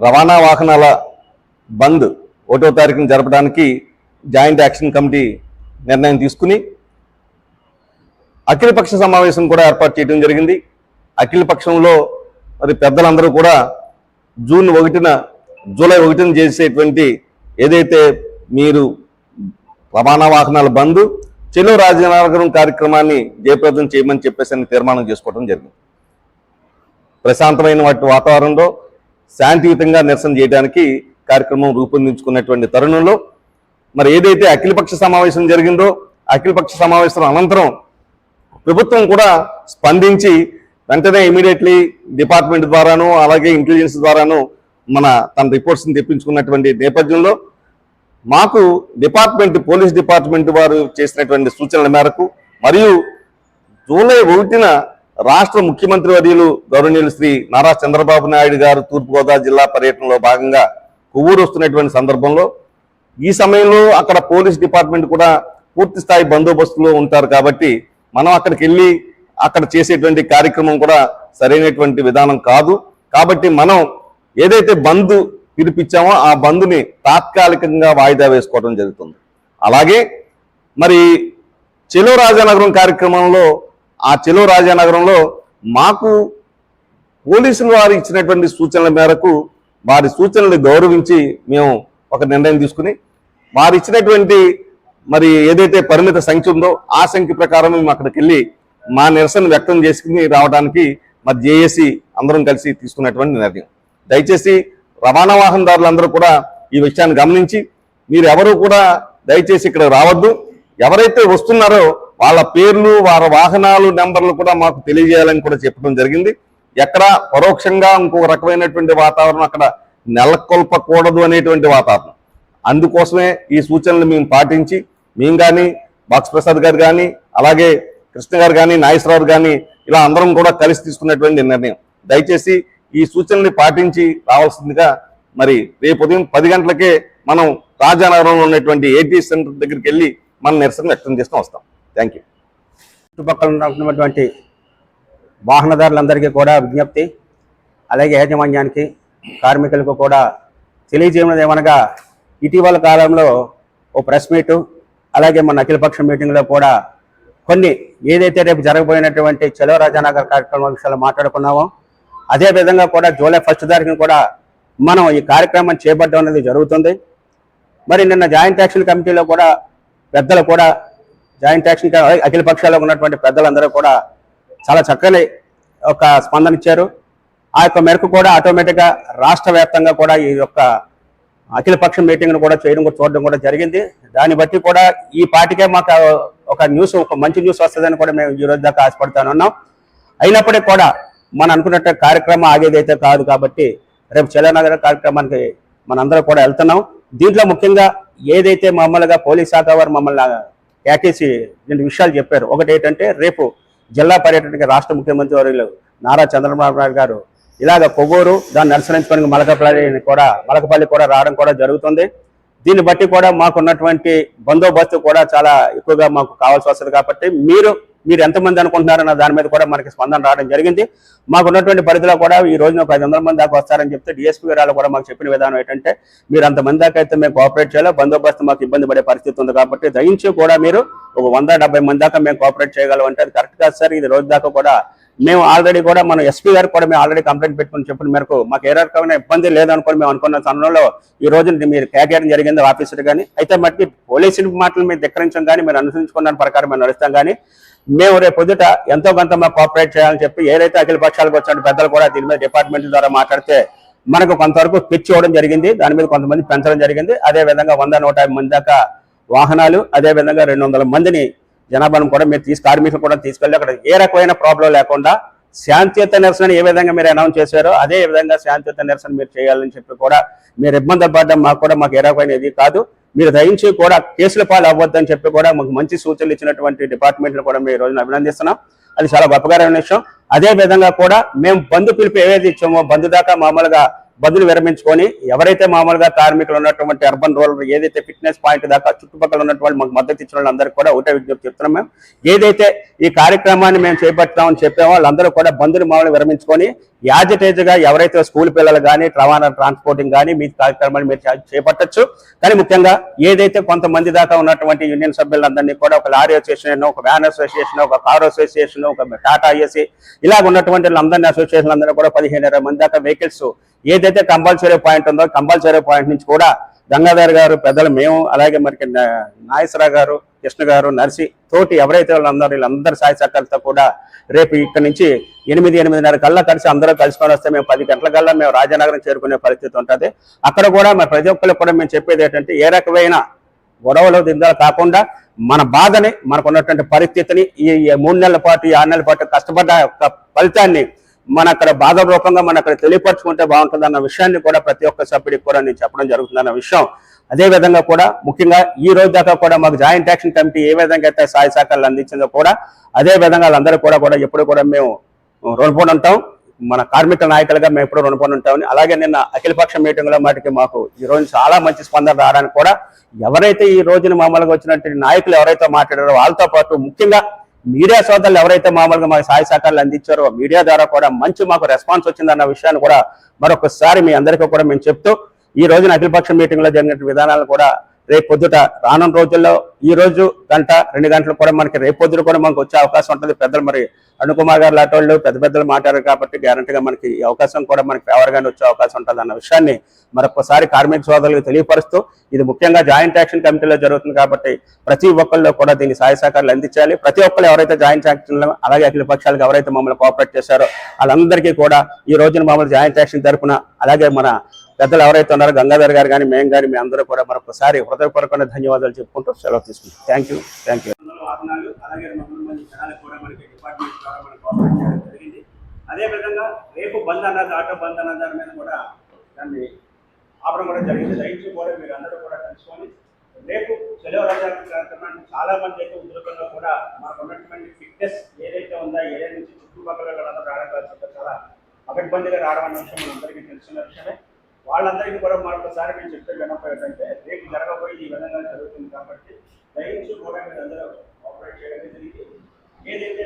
రవాణా వాహనాల బంద్ ఒకటో తారీఖున జరపడానికి జాయింట్ యాక్షన్ కమిటీ నిర్ణయం తీసుకుని అఖిలపక్ష సమావేశం కూడా ఏర్పాటు చేయడం జరిగింది. అఖిల పక్షంలో మరి పెద్దలందరూ కూడా జూన్ ఒకటిన జూలై ఒకటిన చేసేటువంటి ఏదైతే మీరు రవాణా వాహనాల బంద్ చెలో రాజనగరం కార్యక్రమాన్ని జయప్రదం చేయమని చెప్పేసి తీర్మానం చేసుకోవడం జరిగింది. ప్రశాంతమైన వాటి వాతావరణంలో శాంతియుతంగా నిరసన చేయడానికి కార్యక్రమం రూపొందించుకున్నటువంటి తరుణంలో మరి ఏదైతే అఖిలపక్ష సమావేశం జరిగిందో అఖిలపక్ష సమావేశం అనంతరం ప్రభుత్వం కూడా స్పందించి వెంటనే ఇమీడియట్లీ డిపార్ట్మెంట్ ద్వారాను అలాగే ఇంటెలిజెన్స్ ద్వారాను మన తన రిపోర్ట్స్ని తెప్పించుకున్నటువంటి నేపథ్యంలో మాకు డిపార్ట్మెంట్ పోలీస్ డిపార్ట్మెంట్ వారు చేసినటువంటి సూచనల మేరకు మరియు జూలై ఒకటిన రాష్ట్ర ముఖ్యమంత్రి వర్యులు గౌరవనీయులు శ్రీ నారా చంద్రబాబు నాయుడు గారు తూర్పుగోదావరి జిల్లా పర్యటనలో భాగంగా కొవ్వూరు వస్తున్నటువంటి సందర్భంలో ఈ సమయంలో అక్కడ పోలీస్ డిపార్ట్మెంట్ కూడా పూర్తి స్థాయి బందోబస్తులో ఉంటారు కాబట్టి మనం అక్కడికి వెళ్ళి అక్కడ చేసేటువంటి కార్యక్రమం కూడా సరైనటువంటి విధానం కాదు. కాబట్టి మనం ఏదైతే బంద్ పిలిపించామో ఆ బంద్ని తాత్కాలికంగా వాయిదా వేసుకోవడం జరుగుతుంది. అలాగే మరి చెలో రాజానగరం కార్యక్రమంలో ఆ చెలో రాజానగరంలో మాకు పోలీసులు వారు ఇచ్చినటువంటి సూచనల మేరకు వారి సూచనలు గౌరవించి మేము ఒక నిర్ణయం తీసుకుని వారు ఇచ్చినటువంటి మరి ఏదైతే పరిమిత సంఖ్య ఉందో ఆ సంఖ్య ప్రకారం మేము అక్కడికి వెళ్ళి మా నిరసన వ్యక్తం చేసుకుని రావడానికి మరి జేఏసీ అందరం కలిసి తీసుకున్నటువంటి నిర్ణయం. దయచేసి రవాణా వాహనదారులందరూ కూడా ఈ విషయాన్ని గమనించి మీరు ఎవరు కూడా దయచేసి ఇక్కడ రావద్దు. ఎవరైతే వస్తున్నారో వాళ్ళ పేర్లు వారి వాహనాలు నెంబర్లు కూడా మాకు తెలియజేయాలని కూడా చెప్పడం జరిగింది. ఎక్కడ పరోక్షంగా ఇంకొక రకమైనటువంటి వాతావరణం అక్కడ నెలకొల్పకూడదు అనేటువంటి వాతావరణం. అందుకోసమే ఈ సూచనలు మేము పాటించి మేము కానీ బాక్స్ ప్రసాద్ గారు కానీ అలాగే కృష్ణ గారు కానీ నాగేశ్వరరావు కానీ ఇలా అందరం కూడా కలిసి తీసుకున్నటువంటి నిర్ణయం. దయచేసి ఈ సూచనల్ని పాటించి రావాల్సిందిగా మరి రేపు ఉదయం పది గంటలకే మనం రాజానగరంలో ఉన్నటువంటి ఏటీ సెంటర్ దగ్గరికి వెళ్ళి మన నిరసన వ్యక్తం చేస్తూ వస్తాం. థ్యాంక్ యూ చుట్టుపక్కల ఉన్నటువంటి వాహనదారులందరికీ కూడా విజ్ఞప్తి అలాగే యాజమాన్యానికి కార్మికులకు కూడా తెలియజేయడం ఏమనగా ఇటీవల కాలంలో ఓ ప్రెస్ మీటు అలాగే మన అఖిలపక్ష మీటింగ్లో కూడా కొన్ని ఏదైతే రేపు జరగబోయినటువంటి చలో రాజానగర్ కార్యక్రమం విషయాలు మాట్లాడుకున్నామో అదే విధంగా కూడా జూలై ఫస్ట్ తారీఖున కూడా మనం ఈ కార్యక్రమం చేపట్టడం అనేది జరుగుతుంది. మరి నిన్న జాయింట్ యాక్షన్ కమిటీలో కూడా పెద్దలు కూడా జాయింట్ యాక్షన్ అఖిల పక్షాల్లో ఉన్నటువంటి పెద్దలందరూ కూడా చాలా చక్కని ఒక స్పందన ఇచ్చారు. ఆ యొక్క మేరకు కూడా ఆటోమేటిక్గా రాష్ట్ర వ్యాప్తంగా కూడా ఈ యొక్క అఖిల పక్ష మీటింగ్ను కూడా చేయడం కూడా చూడడం కూడా జరిగింది. దాన్ని బట్టి కూడా ఈ పాటికే మాకు ఒక న్యూస్ ఒక మంచి న్యూస్ వస్తుందని కూడా మేము ఈ రోజు దాకా ఆశపడుతానున్నాం అయినప్పటికీ కూడా మనం అనుకున్నట్టు కార్యక్రమం ఆగేదైతే కాదు కాబట్టి రేపు చలనగర కార్యక్రమానికి మనందరం కూడా వెళ్తున్నాం. దీంట్లో ముఖ్యంగా ఏదైతే మామూలుగా పోలీస్ శాఖ వారు మమ్మల్ని కేకేసి రెండు విషయాలు చెప్పారు. ఒకటి ఏంటంటే రేపు జిల్లా పర్యటనకి రాష్ట్ర ముఖ్యమంత్రి వర్యులు నారా చంద్రబాబు నాయుడు గారు ఇలాగ కొవ్వూరు దాన్ని అనుసరించుకొని మలకపల్లి కూడా మలకపల్లి కూడా రావడం కూడా జరుగుతుంది. దీన్ని బట్టి కూడా మాకున్నటువంటి బందోబస్తు కూడా చాలా ఎక్కువగా మాకు కావాల్సి వస్తుంది కాబట్టి మీరు మీరు ఎంతమంది అనుకుంటున్నారన్న దాని మీద కూడా మనకి స్పందన రావడం జరిగింది. మాకు ఉన్నటువంటి పరిధిలో కూడా ఈ రోజున ఒక ఐదు వందల మంది దాకా వస్తారని చెప్తే డిఎస్పీ గారు కూడా మాకు చెప్పిన విధానం ఏంటంటే మీరు అంతమంది దాకా అయితే మేము కోఆపరేట్ చేయాలి? బందోబస్తు మాకు ఇబ్బంది పడే పరిస్థితి ఉంది కాబట్టి దయించి కూడా మీరు ఒక వంద డెబ్బై మంది దాకా మేము కోఆపరేట్ చేయగలం అంటే అది కరెక్ట్ కాదు సార్. ఇది రోజు దాకా కూడా మేము ఆల్రెడీ కూడా మనం ఎస్పీ గారు కూడా మేము ఆల్రెడీ కంప్లైంట్ పెట్టుకుని చెప్పిన మేరకు మాకు ఏ రకమైన ఇబ్బంది లేదనుకొని మేము అనుకున్న సమయంలో ఈ రోజు మీరు కేకేయడం జరిగింది ఆఫీసర్ కానీ అయితే మట్టి పోలీసుల మాటలు మీరు ధిక్కరించడం కానీ మీరు అనుసరించుకున్న ప్రకారం మేము నడుస్తాం కానీ మేము రేపు పొద్దుట ఎంతో కొంత మాకు కోఆపరేట్ చేయాలని చెప్పి ఏదైతే అఖిల పక్షాలకు వచ్చిన పెద్దలు కూడా దీని మీద డిపార్ట్మెంట్ ద్వారా మాట్లాడితే మనకు కొంతవరకు పిచ్ ఇవ్వడం జరిగింది. దాని మీద కొంతమంది పెంచడం జరిగింది. అదే విధంగా వంద నూట యాభై మంది దాకా వాహనాలు అదే విధంగా రెండు వందల మందిని జనాభాను కూడా మీరు తీసు కార్మికులు కూడా తీసుకెళ్ళి అక్కడ ఏ రకమైన ప్రాబ్లం లేకుండా శాంతియుత నిరసన ఏ విధంగా మీరు అనౌన్స్ చేశారో అదే విధంగా శాంతియుత నిరసన మీరు చేయాలని చెప్పి కూడా మీరు ఇబ్బంది పడడం మాకు కూడా మాకు ఏ రకమైన ఇది కాదు. మీరు దయించి కూడా కేసుల పాలు అవ్వద్దని చెప్పి కూడా మాకు మంచి సూచనలు ఇచ్చినటువంటి డిపార్ట్మెంట్లు కూడా మేము ఈ రోజున అభినందిస్తున్నాం. అది చాలా గొప్పకరమైన విషయం. అదే విధంగా కూడా మేము బంధు పిలుపు ఏవైతే ఇచ్చామో బంధు దాకా మామూలుగా బదులు విరమించుకొని ఎవరైతే మామూలుగా కార్మికులు ఉన్నటువంటి అర్బన్ రూరల్ ఏదైతే ఫిట్నెస్ పాయింట్ దాకా చుట్టుపక్కల ఉన్నటువంటి మాకు మద్దతు ఇచ్చిన వాళ్ళందరికీ కూడా ఒకటే విజ్ఞప్తి చెప్తున్నాం మేము. ఏదైతే ఈ కార్యక్రమాన్ని మేము చేపడతామని చెప్పే వాళ్ళందరూ కూడా బంధులు మామూలు విరమించుకొని యాజిటేజ్గా ఎవరైతే స్కూల్ పిల్లలు కానీ రవాణా ట్రాన్స్పోర్టింగ్ కానీ మీ కార్యక్రమాలు మీరు చేపట్టచ్చు చేపట్టొచ్చు. కానీ ముఖ్యంగా ఏదైతే కొంతమంది దాకా ఉన్నటువంటి యూనియన్ సభ్యులందరినీ కూడా ఒక లారీ అసోసియేషన్ ఒక వ్యాన్ అసోసియేషన్ ఒక కార్ అసోసియేషన్ ఒక టాటా ఏసీ ఇలాగ ఉన్నటువంటి వాళ్ళందరినీ అసోసియేషన్ అందరూ కూడా పదిహేను ఇరవై మంది దాకా వెహికల్స్ ఏదైతే కంపల్సరీ పాయింట్ ఉందో కంపల్సరీ పాయింట్ నుంచి కూడా గంగాధర్ గారు పెద్దలు మేము అలాగే మరి నా- నాగేశ్వరరావు గారు కృష్ణ గారు నర్సి తోటి ఎవరైతే వాళ్ళందరూ వీళ్ళందరి సాయ సహకారాలతో కూడా రేపు ఇక్కడ నుంచి ఎనిమిది ఎనిమిదిన్నర కల్లా కలిసి అందరూ కలుసుకొని వస్తే మేము పది గంటల కల్లా మేము రాజనగరం చేరుకునే పరిస్థితి ఉంటుంది. అక్కడ కూడా మరి ప్రతి ఒక్కరికి కూడా మేము చెప్పేది ఏంటంటే ఏ రకమైన గొడవలు దిందాలు కాకుండా మన బాధని మనకు ఉన్నటువంటి పరిస్థితిని ఈ మూడు నెలల పాటు ఈ ఆరు నెలల పాటు కష్టపడ్డ ఫలితాన్ని మన అక్కడ బాధ రూపంగా మన అక్కడ తెలియపరచుకుంటే బాగుంటుంది అన్న విషయాన్ని కూడా ప్రతి ఒక్క సభ్యుడికి కూడా నేను చెప్పడం జరుగుతుంది అన్న విషయం. అదే విధంగా కూడా ముఖ్యంగా ఈ రోజు దాకా కూడా మాకు జాయింట్ యాక్షన్ కమిటీ ఏ విధంగా అయితే సహాయ సహకారాలు అందించిందో కూడా అదే విధంగా వాళ్ళందరూ కూడా కూడా ఎప్పుడు కూడా మేము రుణపడి ఉంటాం. మన కార్మిక నాయకులుగా మేము ఎప్పుడు రుణపడి ఉంటామని. అలాగే నిన్న అఖిలపక్ష మీటింగ్లో మాటికి మాకు ఈ రోజు చాలా మంచి స్పందన రావడానికి కూడా ఎవరైతే ఈ రోజున మామూలుగా వచ్చినటువంటి నాయకులు ఎవరైతే మాట్లాడారో వాళ్ళతో పాటు ముఖ్యంగా మీడియా సోదరులు ఎవరైతే మామూలుగా మాకు సహాయ సహకారాలు అందించారో మీడియా ద్వారా కూడా మంచి మాకు రెస్పాన్స్ వచ్చిందన్న విషయాన్ని కూడా మరొకసారి మీ అందరికీ కూడా మేము చెప్తూ ఈ రోజున అఖిలపక్ష మీటింగ్లో జరిగిన విధానాలు కూడా రేపు పొద్దుట రానున్న రోజుల్లో ఈ రోజు గంట రెండు గంటలు కూడా మనకి రేపు పొద్దున కూడా మనకు వచ్చే అవకాశం ఉంటుంది. పెద్దలు మరి అణుకుమార్ గారు లాంటి వాళ్ళు పెద్ద పెద్దలు మాట్లాడారు కాబట్టి గ్యారంటీగా మనకి ఈ అవకాశం కూడా మనకి ఫేవర్గానే వచ్చే అవకాశం ఉంటుంది అన్న విషయాన్ని మరొకసారి కార్మిక సోదరులకు తెలియపరుస్తూ ఇది ముఖ్యంగా జాయింట్ యాక్షన్ కమిటీలో జరుగుతుంది కాబట్టి ప్రతి ఒక్కళ్ళు కూడా దీన్ని సహాయ సహకారాలు అందించాలి. ప్రతి ఒక్కరు ఎవరైతే జాయింట్ యాక్షన్ అలాగే అఖిల పక్షాలకు ఎవరైతే మమ్మల్ని కోఆపరేట్ చేశారో వాళ్ళందరికీ కూడా ఈ రోజున మమ్మల్ని జాయింట్ యాక్షన్ తరఫున అలాగే మన పెద్దలు ఎవరైతే ఉన్నారో గంగాధర్ గారు కానీ మేము కానీ మీ అందరూ కూడా మరొకసారి హృదయపూర్వకంగా ధన్యవాదాలు చెప్పుకుంటూ సెలవు తీసుకుంటాం. థ్యాంక్ యూ థ్యాంక్ యూ అలాగే కూడా మనకి డిపార్ట్మెంట్ అదేవిధంగా రేపు బంద్ అన్నది ఆటో బంద్ అన్న దాని మీద కూడా దాన్ని ఆపడం కూడా జరిగింది. దయచేసి కూడా మీరు అందరూ కూడా కలుసుకొని రేపు సెలవు రజా కార్యక్రమాన్ని చాలా మంది అయితే ఉద్యోగంలో కూడా మా ఉన్నటువంటి ఫిట్నెస్ ఏదైతే ఉందో ఏదైనా నుంచి చుట్టుపక్కల రావడం చాలా అభిబంధిగా రావడం అనే విషయం మనందరికీ తెలిసిన విషయమే. వాళ్ళందరికీ కూడా మరొకసారి మేము చెప్పే వినపం ఏంటంటే రేపు జరగబోయే ఈ విధంగా జరుగుతుంది కాబట్టి దయచేసి కూడా మీరు అందరూ ఆపరేట్ చేయడం జరిగింది. ఏదైతే